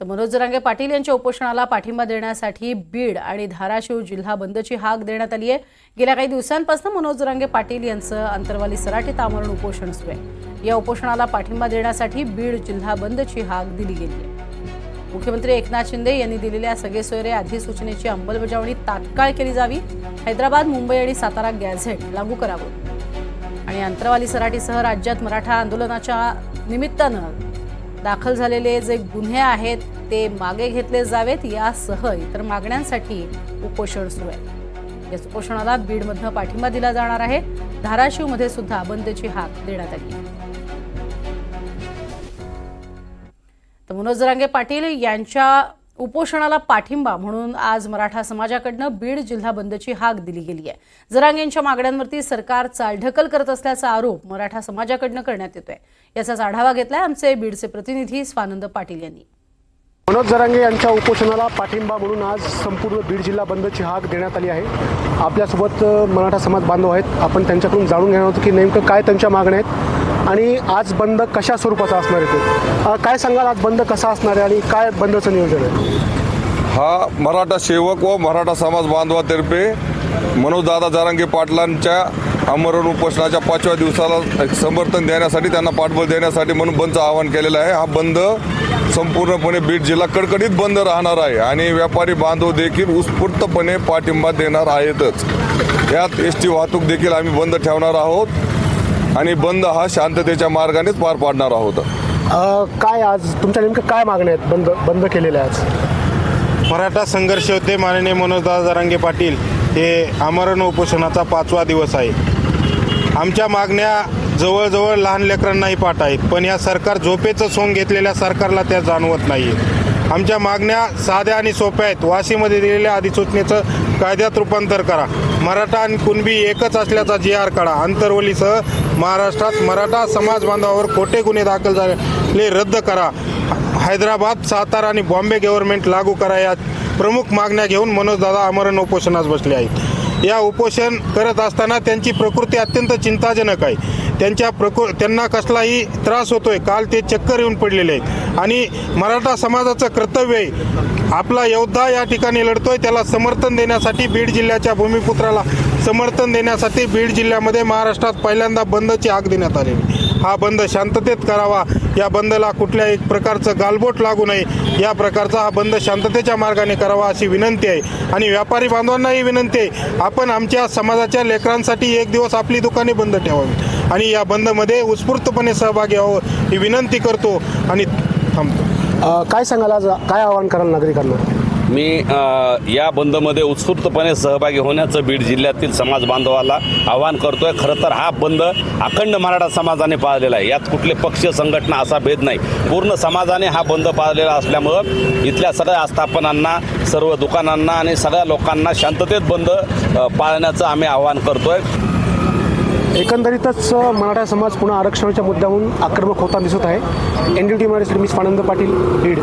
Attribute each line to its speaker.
Speaker 1: तर मनोज जरांगे पाटील यांच्या उपोषणाला पाठिंबा देण्यासाठी बीड आणि धाराशिव जिल्हा बंदची हाक देण्यात आली आहे. गेल्या काही दिवसांपासून मनोज जरांगे पाटील यांचं अंतरवाली सराठी तामरण उपोषण सुरू आहे. या उपोषणाला पाठिंबा देण्यासाठी बीड जिल्हा बंदची हाक दिली गेली आहे. मुख्यमंत्री एकनाथ शिंदे यांनी दिलेल्या सगळेसोयरे अधिसूचनेची अंमलबजावणी तात्काळ केली जावी. हैदराबाद मुंबई आणि सातारा गॅझेट लागू करावं. आणि अंतरवाली सराठीसह राज्यात मराठा आंदोलनाच्या निमित्तानं दाखल झालेले जे गुन्हे आहेत ते मागे घेतले जावेत यासह इतर मागण्यांसाठी उपोषण सुरू आहे. या उपोषणाला बीडमधनं पाठिंबा दिला जाणार आहे. धाराशिवमध्ये सुद्धा बंदची हाक देण्यात आली. तर मनोज जरांगे पाटील यांच्या उपोषणाला पाठिंबा म्हणून आज मराठा समाजाकडनं बीड जिल्हा बंदची हाक दिली गेली आहे जरांगेंच्या मागण्यांवरती सरकार चालढकल करत असल्याचा आरोप मराठा समाजाकडनं करण्यात येतोय. याचाच आढावा घेतलाय आमचे बीडचे प्रतिनिधी स्वानंद पाटील यांनी.
Speaker 2: मनोज जरांगे यांच्या उपोषणाला पाठिंबा म्हणून आज संपूर्ण बीड जिल्हा बंदची हाक देण्यात आली आहे. आपल्यासोबत मराठा समाज बांधव आहेत. आपण त्यांच्याकडून जाणून घेणार होतो की नेमकं काय त्यांच्या मागण्या आहेत. आणि आज बंद कशा स्वरूपाचा असणार आहे ते? काय सांगाल आज बंद कसा असणार आहे आणि काय बंदचं नियोजन आहे?
Speaker 3: हा मराठा सेवक व मराठा समाज बांधवातर्फे मनोजदादा जारांगे पाटलांच्या आमरण उपोषणाच्या पाचव्या दिवसाला समर्थन देण्यासाठी त्यांना पाठबळ देण्यासाठी म्हणून बंदचं आवाहन केलेलं आहे. हा बंद संपूर्णपणे बीड जिल्हा कडकडीत बंद राहणार आहे आणि व्यापारी बांधव देखील उत्स्फूर्तपणे पाठिंबा देणार आहेतच. यात एस टी वाहतूक देखील आम्ही बंद ठेवणार आहोत. आणि बंद हा शांततेच्या मार्गानेच पार पाडणार आहोत.
Speaker 2: काय आज? तुमच्या नेमकं काय मागण्या आहेत? बंद बंद केलेल्या आज?
Speaker 4: मराठा संघर्ष होते माननीय मनोजदादा जरांगे पाटील हे आमरण उपोषणाचा पाचवा दिवस आहे. आमच्या मागण्या जवळजवळ लहान लेकरांनाही पाठ आहेत पण या सरकार झोपेचं सोंग घेतलेल्या सरकारला त्या जाणवत नाही आमच्या मागण्या साध्या आणि सोप्या आहेत. वाशीमध्ये दिलेल्या अधिसूचनेचं कायद्यात रूपांतर करा. मराठा आणि कुणबी एकच असल्याचा जी आर काढा. आंतरवलीसह महाराष्ट्रात मराठा समाज बांधवावर खोटे गुन्हे दाखल झाले रद्द करा. हैदराबाद सातारा आणि बॉम्बे गव्हर्नमेंट लागू करा या प्रमुख मागण्या घेऊन मनोजदादा आमरण उपोषणास बसले आहेत. या उपोषण करत असताना त्यांची प्रकृती अत्यंत चिंताजनक आहे. त्यांच्या प्रकृ त्यांना कसलाही त्रास होतोय. काल ते चक्कर येऊन पडलेले आहेत. आणि मराठा समाजाचं कर्तव्य आहे. आपला योद्धा या ठिकाणी लढतोय त्याला समर्थन देण्यासाठी बीड जिल्ह्याच्या भूमिपुत्राला समर्थन देण्यासाठी बीड जिल्ह्यामध्ये महाराष्ट्रात पहिल्यांदा बंदची आग देण्यात आलेली. हा बंद शांततेत करावा. या बंदला कुठल्या एक प्रकारचं गालबोट लागू नये या प्रकारचा हा बंद शांततेच्या मार्गाने करावा अशी विनंती आहे. आणि व्यापारी बांधवांनाही विनंती आहे आपण आमच्या समाजाच्या लेकरांसाठी एक दिवस आपली दुकाने बंद ठेवावी. आणि या बंदमध्ये उत्स्फूर्तपणे सहभागी व्हावं ही विनंती करतो. आणि थांबतो.
Speaker 2: काय सांगाल आज? काय आवाहन कराल नागरिकांना?
Speaker 5: मी या बंदमध्ये उत्स्फूर्तपणे सहभागी होण्याचं बीड जिल्ह्यातील समाज बांधवाला आवाहन करतोय. खरं तर हा बंद अखंड मराठा समाजाने पाळलेला आहे. यात कुठले पक्ष संघटना असा भेद नाही. पूर्ण समाजाने हा बंद पाळलेला असल्यामुळं इथल्या सगळ्या आस्थापनांना सर्व दुकानांना आणि सगळ्या लोकांना शांततेत बंद पाळण्याचं आम्ही आवाहन करतोय.
Speaker 2: एकंदरीतच मराठा समाज पुन्हा आरक्षणाच्या मुद्द्यावरून आक्रमक होताना दिसत आहे. एन डी टी मराठीसाठी मी स्वानंद पाटील बीड.